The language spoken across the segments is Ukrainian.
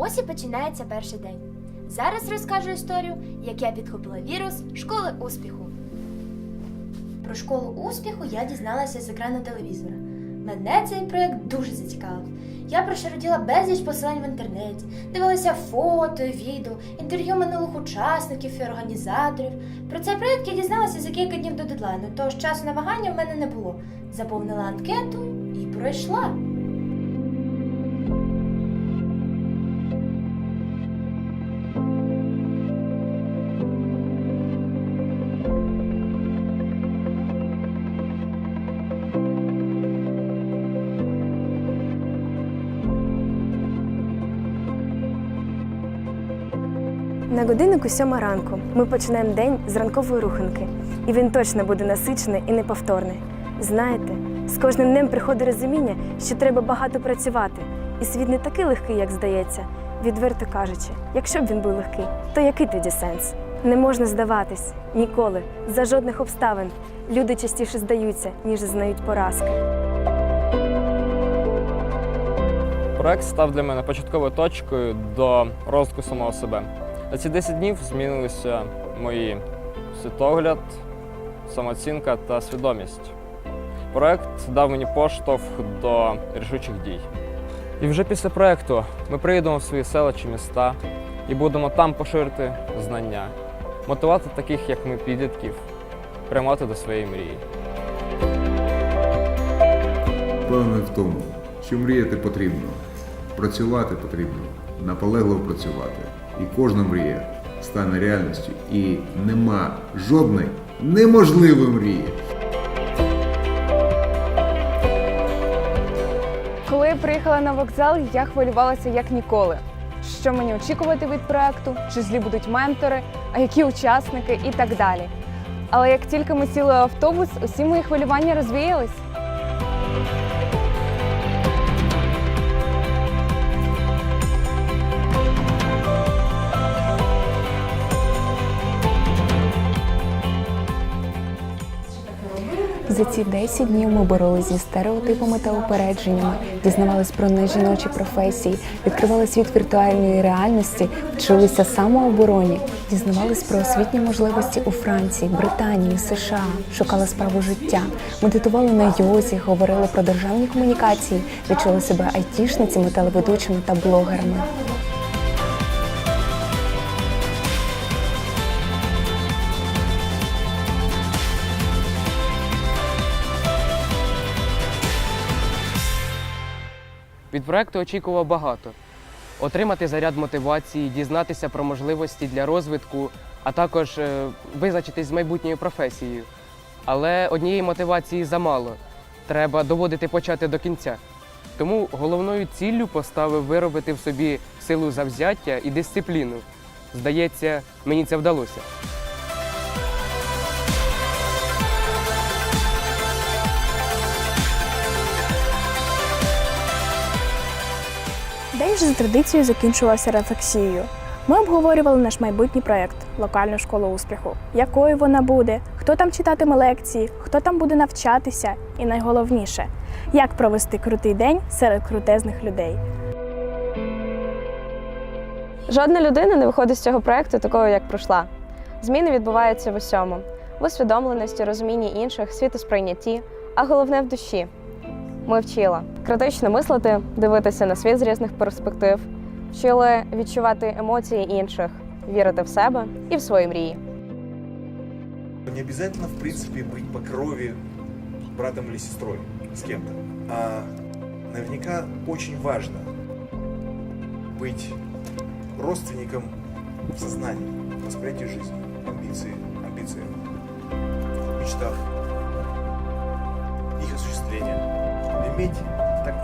Ось і починається перший день. Зараз розкажу історію, як я підхопила вірус школи успіху. Про школу успіху я дізналася з екрану телевізора. Мене цей проект дуже зацікавив. Я прошароділа безліч посилань в інтернеті, дивилася фото, відео, інтерв'ю минулих учасників і організаторів. Про цей проект я дізналася за кілька днів до дедлайну, тож часу на вагання в мене не було. Заповнила анкету і пройшла. На годиннику сьома ранку ми починаємо день з ранкової руханки, і він точно буде насичений і неповторний. Знаєте, з кожним днем приходить розуміння, що треба багато працювати, і світ не такий легкий, як здається. Відверто кажучи, якщо б він був легкий, то який тоді сенс? Не можна здаватись ніколи, за жодних обставин. Люди частіше здаються, ніж знають поразки. Проект став для мене початковою точкою до розвитку самого себе. За ці 10 днів змінилися мої світогляд, самооцінка та свідомість. Проект дав мені поштовх до рішучих дій. І вже після проекту ми приїдемо в свої села чи міста і будемо там поширити знання, мотивувати таких, як ми, підлітків, приймати до своєї мрії. Впевнений в тому, що мріяти потрібно, працювати потрібно, наполегливо працювати. І кожна мрія стане реальністю. І нема жодної неможливої мрії. Коли я приїхала на вокзал, я хвилювалася як ніколи. Що мені очікувати від проекту, чи злі будуть ментори, а які учасники і так далі. Але як тільки ми сіли в автобус, усі мої хвилювання розвіялись. За ці 10 днів ми боролись зі стереотипами та упередженнями, дізнавались про нежіночі професії, відкривали світ віртуальної реальності, вчилися самообороні, дізнавались про освітні можливості у Франції, Британії, США, шукали справу життя, медитували на йозі, говорили про державні комунікації, відчули себе айтішницями, телеведучими та блогерами. Від проекту очікував багато: отримати заряд мотивації, дізнатися про можливості для розвитку, а також е, визначитись з майбутньою професією. Але однієї мотивації замало. Треба доводити почати до кінця. Тому головною ціллю поставив виробити в собі силу завзяття і дисципліну. Здається, мені це вдалося. День вже за традицією закінчувався рефлексією. Ми обговорювали наш майбутній проєкт локальну школу успіху, якою вона буде, хто там читатиме лекції, хто там буде навчатися, і найголовніше, як провести крутий день серед крутезних людей. Жодна людина не виходить з цього проекту такою, як пройшла. Зміни відбуваються в усьому: в усвідомленості, розумінні інших, світосприйнятті, а головне в душі. Ми вчила критично мислити, дивитися на світ з різних перспектив, вчили відчувати емоції інших, вірити в себе і в свої мрії. Не обязательно, в принципе, быть по крови братом или сестрой с кем-то. А наверняка очень важно быть родственником в сознании, в восприятии жизни, амбиции, амбициях, мечтах,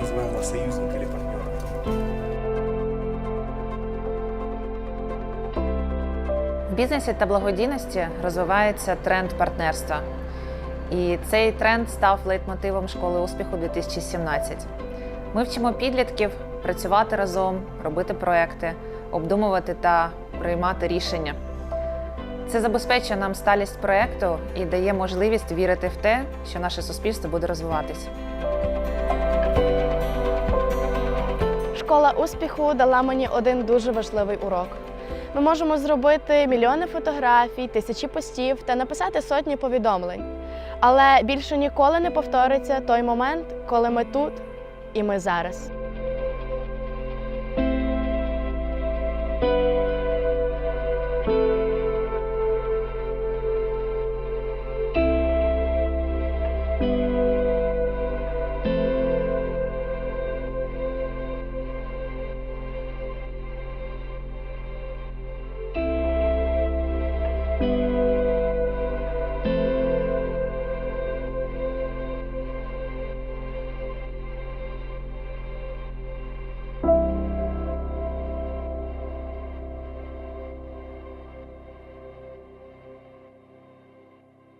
Так называемого союзника или партнера. В бізнесі та благодійності розвивається тренд партнерства. І цей тренд став лейтмотивом школи успіху 2017. Ми вчимо підлітків працювати разом, робити проекти, обдумувати та приймати рішення. Це забезпечує нам сталість проекту і дає можливість вірити в те, що наше суспільство буде розвиватися. Школа успіху дала мені один дуже важливий урок. Ми можемо зробити мільйони фотографій, тисячі постів та написати сотні повідомлень. Але більше ніколи не повториться той момент, коли ми тут і ми зараз.